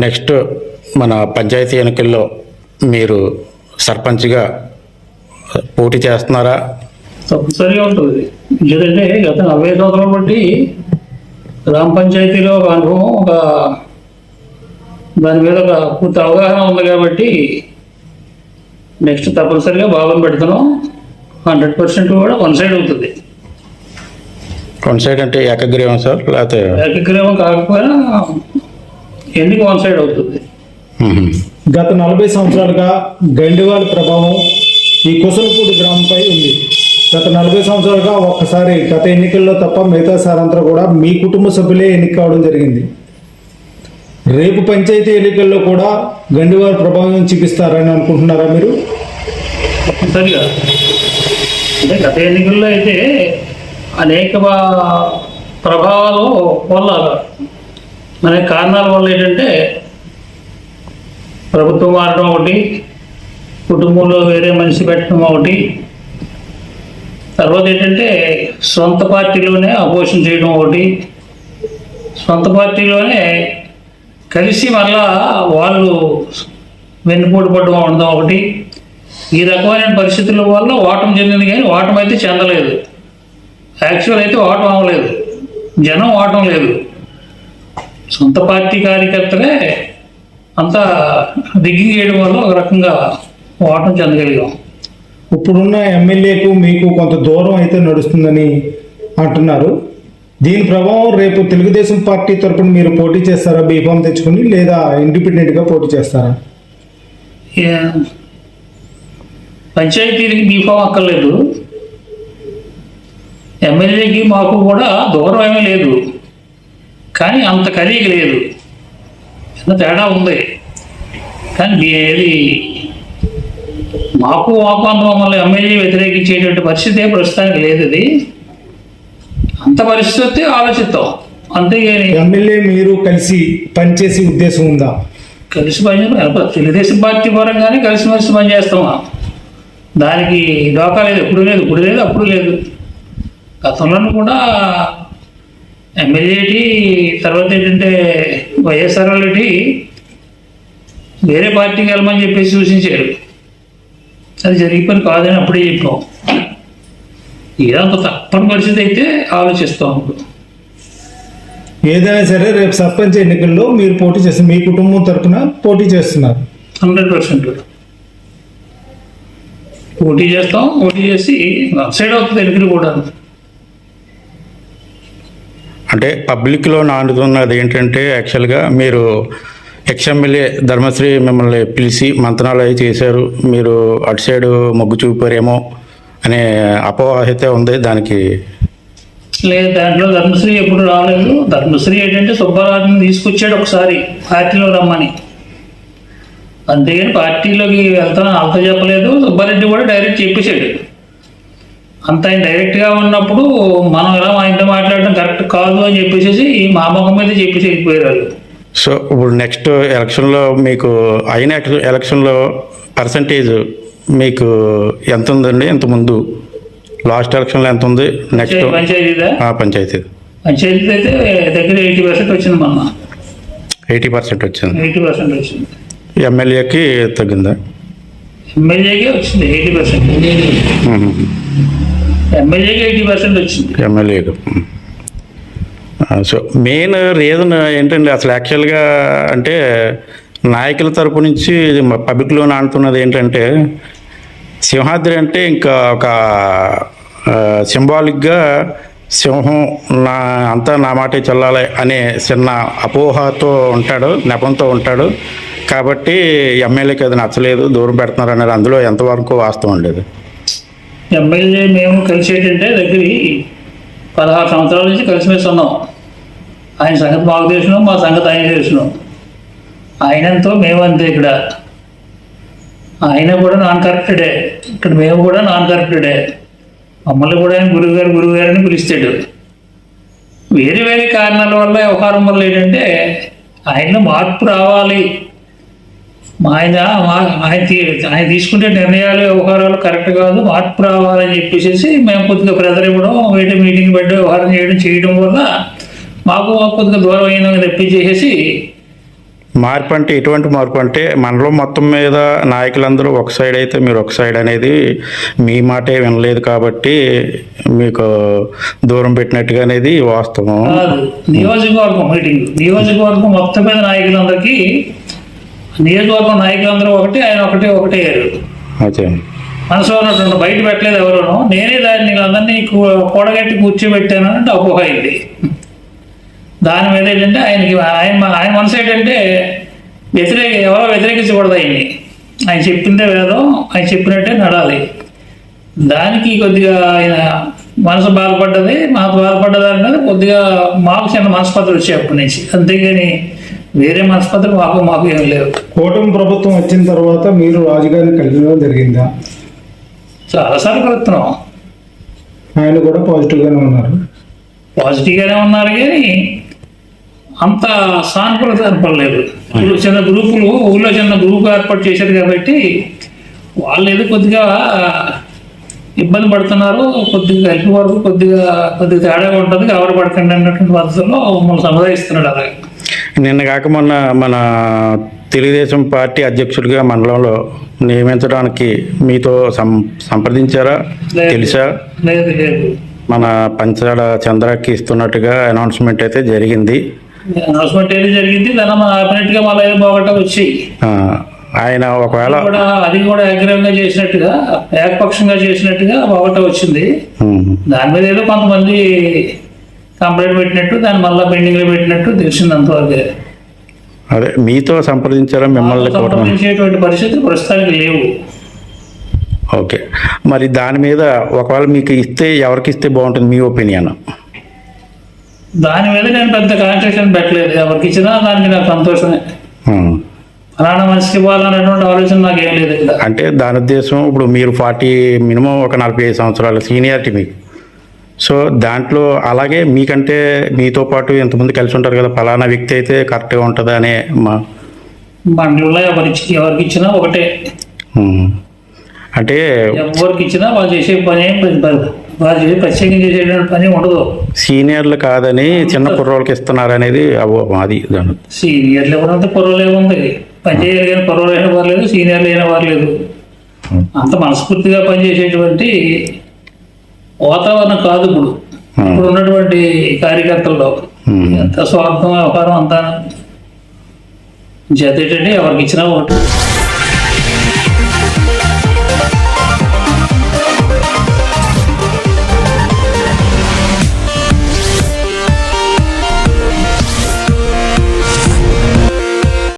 Next మన పంచాయతీ ఎన్నికల్లో మీరు సర్పంచ్గా పోటీ చేస్తున్నారా? తప్పనిసరిగా ఉంటుంది. ఎందుకంటే గత నలభై సంవత్సరాలు బట్టి గ్రామ పంచాయతీలో ఒక అనుభవం ఒక దాని మీద ఒక పూర్తి అవగాహన ఉంది కాబట్టి నెక్స్ట్ తప్పనిసరిగా బాబుని పెడుతున్నాం. హండ్రెడ్ పర్సెంట్ కూడా వన్ సైడ్ అవుతుంది. వన్ సైడ్ అంటే ఏకగ్రీవం సార్ లేకపోతే ఏకగ్రీవం కాకపోయినా ఎన్నిక వన్ సైడ్ అవుతుంది. గత నలభై సంవత్సరాలుగా గండివాల ప్రభావం ఈ కుసలపూడి గ్రామంపై ఉంది. గత నలభై సంవత్సరాలుగా ఒక్కసారి గత ఎన్నికల్లో తప్ప మిగతా సారంతా కూడా మీ కుటుంబ సభ్యులే ఎన్నిక కావడం జరిగింది. రేపు పంచాయతీ ఎన్నికల్లో కూడా గండివారి ప్రభావం చూపిస్తారని అనుకుంటున్నారా మీరు? తప్పనిసరిగా. అంటే గత ఎన్నికల్లో అయితే అనేక ప్రభావాలు వల్ల అనేక కారణాల వల్ల ఏంటంటే ప్రభుత్వం మారడం ఒకటి కుటుంబంలో వేరే మనిషి పెట్టడం ఒకటి. తర్వాత ఏంటంటే సొంత పార్టీలోనే అపోజిషన్ చేయడం ఒకటి. సొంత పార్టీలోనే కలిసి మళ్ళా వాళ్ళు వెన్నుపోటు పడడం ఉండడం ఒకటి. ఈ రకమైన పరిస్థితుల వల్ల ఓటమి చెందింది కానీ ఓటమి అయితే చెందలేదు. యాక్చువల్ అయితే ఓటం అవ్వలేదు. జనం ఓటం లేదు. సొంత పార్టీ కార్యకర్తలే అంతా దిగ్గింగ్ చేయడం వల్ల ఒక రకంగా ఓటం చెందగలిగాం. ఇప్పుడున్న ఎమ్మెల్యేకు మీకు కొంత దూరం అయితే నడుస్తుందని అంటున్నారు. దీని ప్రభావం రేపు తెలుగుదేశం పార్టీ తరపున మీరు పోటీ చేస్తారా? బీఫామ్ తెచ్చుకుని లేదా ఇండిపెండెంట్గా పోటీ చేస్తారా? పంచాయతీలకి బీఫామ్ అక్కర్లేదు. ఎమ్మెల్యేకి మాకు కూడా దూరం ఏమీ లేదు. కానీ అంత ఖరీదు లేదు. చిన్న తేడా ఉంది? కానీ ఏది? మాకు మాకు అంత మమ్మల్ని ఎమ్మెల్యే వ్యతిరేకించేటువంటి పరిస్థితి ప్రస్తుతానికి లేదు ఇది. అంత పరిస్థితి వస్తే ఆలోచిద్దాం అంతేగాని ఎమ్మెల్యే మీరు కలిసి పనిచేసే ఉద్దేశం ఉందా? కలిసి పనిచేస్తాం తెలుగుదేశం పార్టీ పరంగానే కలిసిమెలిసి పనిచేస్తామా? దానికి డోకా లేదు. ఎప్పుడు లేదు ఇప్పుడు లేదు అప్పుడు లేదు. గతంలోనూ కూడా ఎమ్మెల్యేటి తర్వాత ఏంటంటే వైఎస్ఆర్ వాళ్ళటి వేరే పార్టీకి వెళ్ళమని చెప్పేసి సూచించారు అది జరిగే పని కాదని అప్పుడే చెప్పాం. ఏదంత తప్పని పరిస్థితి అయితే ఆలోచిస్తాం ఇప్పుడు ఏదైనా సరే రేపు సర్పంచ్ ఎన్నికల్లో మీరు పోటీ చేస్తారు మీ కుటుంబం తరపున పోటీ చేస్తున్నారు. Hundred percent. పోటీ చేస్తాం పోటీ చేసి సైడ్ అవుతుంది ఎన్నికలు కూడా. అంటే పబ్లిక్లో నానుతున్నది ఏంటంటే యాక్చువల్గా మీరు ఎక్స్ఎమ్మెల్యే ధర్మశ్రీ మిమ్మల్ని పిలిచి మంతనాలు అవి చేశారు. మీరు అటు సైడ్ మొగ్గు చూపారేమో అనే అపోహ అయితే ఉంది దానికి. లేదు దాంట్లో ధర్మశ్రీ ఎప్పుడు రాలేదు. ధర్మశ్రీ ఏంటంటే సుబ్బారాజుని తీసుకొచ్చాడు ఒకసారి పార్టీలో రమ్మని. అంతేగాని పార్టీలోకి వెళ్తాను అంత చెప్పలేదు. సుబ్బారెడ్డి కూడా డైరెక్ట్ చెప్పేశాడు. అంత ఆయన డైరెక్ట్గా ఉన్నప్పుడు మనం ఎలా ఆయనతో మాట్లాడడం కరెక్ట్ కాదు అని చెప్పేసి మా ముఖం మీద చెప్పేసి వెళ్ళిపోయారు వాళ్ళు. సో ఇప్పుడు నెక్స్ట్ ఎలక్షన్లో మీకు అయిన ఎలక్షన్- ఎలక్షన్లో పర్సంటేజ్ మీకు ఎంత ఉందండి? ఇంత ముందు? లాస్ట్ ఎలక్షన్లో ఎంత ఉంది? నెక్స్ట్ పంచాయతీ పంచాయతీ. అయితే దగ్గర ఎయిటీ పర్సెంట్ వచ్చింది మొన్న. ఎయిటీ పర్సెంట్ వచ్చింది. ఎయిటీ పర్సెంట్ వచ్చింది. ఎమ్మెల్యేకి తగ్గిందా? ఎమ్మెల్యేకే వచ్చింది ఎయిటీ పర్సెంట్ ఎమ్మెల్యేకి ఎయిటీ పర్సెంట్ వచ్చింది. ఎమ్మెల్యేకు సో మెయిన్ రీజన్ ఏంటండి? అసలు యాక్చువల్గా అంటే నాయకుల తరపు నుంచి పబ్లిక్లో నానుతున్నది ఏంటంటే సింహాద్రి అంటే ఇంకా ఒక సింబాలిక్గా సింహం నా అంతా నా మాటే చెల్లాలి అనే చిన్న అపోహతో ఉంటాడు నెపంతో ఉంటాడు. కాబట్టి ఎమ్మెల్యేకి అది నచ్చలేదు దూరం పెడుతున్నారు అనేది అందులో ఎంతవరకు వాస్తవం ఉండేది? ఎమ్మెల్యే మేము కలిసి ఏంటంటే దగ్గర పదహారు సంవత్సరాల నుంచి కలిసిమెలిసి ఉన్నాం ఆయన సంగతి మాకు తెలిసినాం మా సంగతి ఆయన తెలిసినాం. ఆయనంతో మేమంతే ఇక్కడ. ఆయన కూడా నాన్ కరెక్టెడే ఇక్కడ మేము కూడా నాన్ కరెక్టెడే మమ్మల్ని కూడా ఆయన గురువు గారు గురువు అని పిలుస్తాడు. వేరే వేరే కారణాల వల్ల వ్యవహారం వల్ల ఏంటంటే ఆయనలో మార్పు రావాలి. ఆయన ఆయన ఆయన తీసుకుంటే నిర్ణయాలు వ్యవహారాలు కరెక్ట్ కాదు మార్పు రావాలని చెప్పేసి మేము కొద్దిగా ప్రెజర్ ఇవ్వడం వేరే మీటింగ్ పెట్టి వ్యవహారం చేయడం చేయడం వల్ల మాకు కొద్దిగా దూరం అయిన తెప్పించేసేసి మార్పు అంటే ఎటువంటి మార్పు అంటే మనలో మొత్తం మీద నాయకులందరూ ఒక సైడ్ అయితే మీరు ఒక సైడ్ అనేది మీ మాటే వినలేదు కాబట్టి మీకు దూరం పెట్టినట్టుగా అనేది వాస్తవం. నియోజకవర్గం మీటింగ్ నియోజకవర్గం మొత్తం మీద నాయకులందరికీ నియోజకవర్గం నాయకులందరూ ఒకటి ఆయన ఒకటి ఒకటే అయ్యారు. మనసులో ఉన్నటువంటి బయట పెట్టలేదు ఎవరును. నేనే దాన్ని అందరినీ కూడగట్టి కూర్చోబెట్టాను అంటే అపోహ అయింది. దాని మీద ఏంటంటే ఆయనకి ఆయన ఆయన మనసు ఏంటంటే వ్యతిరేక ఎవరో వ్యతిరేకించకూడదు ఆయన్ని. ఆయన చెప్పిందే వేదం ఆయన చెప్పినట్టే నడాలి. దానికి కొద్దిగా ఆయన మనసు బాధపడ్డది మాకు బాధపడ్డది అనేది కొద్దిగా మాకు చిన్న మనస్పత్రులు వచ్చాయి అప్పటి నుంచి. అంతేగాని వేరే మనస్పత్రులు మాకు మాకు ఏం లేవు. కూటమి ప్రభుత్వం వచ్చిన తర్వాత మీరు రాజుగారిని కలియడం జరిగిందా? చాలాసార్లు కలుస్తున్నాం ఆయన కూడా పాజిటివ్గానే ఉన్నారు. పాజిటివ్గానే ఉన్నారు కానీ అంత సానుకూలత ఏర్పడలేదు. ఇప్పుడు చిన్న గ్రూపులు ఊళ్ళో చిన్న గ్రూప్ ఏర్పాటు చేశారు కాబట్టి వాళ్ళు ఏదో కొద్దిగా ఇబ్బంది పడుతున్నారు కొద్దిగా కలిపి వరకు కొద్దిగా కొద్దిగా తేడా ఉంటుంది కవర్ పడకండి అన్నటువంటి పద్ధతిలో మమ్మల్ని సముదాయిస్తున్నాడు అలాగే. నిన్న కాక మొన్న మన తెలుగుదేశం పార్టీ అధ్యక్షుడిగా మండలంలో నియమించడానికి మీతో సం సంప్రదించారా. తెలుసా? మన పంచాల చంద్రకి ఇస్తున్నట్టుగా అనౌన్స్మెంట్ అయితే జరిగింది. అనౌన్స్మెంట్ ఏది జరిగింది? దాని మన ఆపినట్టుగా మళ్ళీ ఏదో బాగట వచ్చి. ఆయన ఒకవేళ అది కూడా అగ్రహంగా చేసినట్టుగా ఏకపక్షంగా చేసినట్టుగా బాగట వచ్చింది. దాని మీద ఏదో కొంతమంది కంప్లైంట్ పెట్టినట్టు దాన్ని మళ్ళీ పెండింగ్లో పెట్టినట్టు తెలిసింది అంతవరకు. అదే మీతో సంప్రదించారా మిమ్మల్ని సంప్రదించేటువంటి పరిస్థితులు ప్రస్తుతానికి లేవు. ఓకే. మరి దాని మీద ఒకవేళ మీకు ఇస్తే ఎవరికి ఇస్తే బాగుంటుంది మీ ఒపీనియన్? దాని మీద నేను పెద్ద కాన్సన్ట్రేషన్ పెట్టలేదు. ఎవరికి ఇచ్చినా దానికి నాకు సంతోషమే. అలానే మనిషికి ఇవ్వాలనేటువంటి ఆలోచన నాకు ఏం లేదు అంటే దాని ఉద్దేశం ఇప్పుడు మీరు ఫార్టీ మినిమం ఒక నలభై ఐదు సంవత్సరాల సీనియారిటీ మీకు. సో దాంట్లో అలాగే మీకంటే మీతో పాటు ఎంతమంది కలిసి ఉంటారు కదా ఫలానా వ్యక్తి అయితే కరెక్ట్గా ఉంటుందా అనే మా మండలంలో ఎవరికి ఎవరికి ఇచ్చినా ఒకటే. అంటే ఎవరికి ఇచ్చినా వాళ్ళు చేసే పని వాళ్ళు చేసే ప్రత్యేకంగా చేసేటువంటి పని ఉండదు. సీనియర్లు కాదని చిన్న కుర్రోళ్ళకి ఇస్తున్నారు అనేది అది దాని. సీనియర్లు ఎవరంతా పొరవలు ఏముంది పని చేయాలి కానీ పొరవలు అయిన వారు లేదు సీనియర్లు అయిన వారు లేదు అంత మనస్ఫూర్తిగా పనిచేసేటువంటి వాతావరణం కాదు ఇప్పుడు. ఇప్పుడు ఉన్నటువంటి కార్యకర్తల్లో. ఎంత స్వార్థం వ్యవహారం అంతా. చేత ఏంటంటే ఎవరికి ఇచ్చినా ఒకటి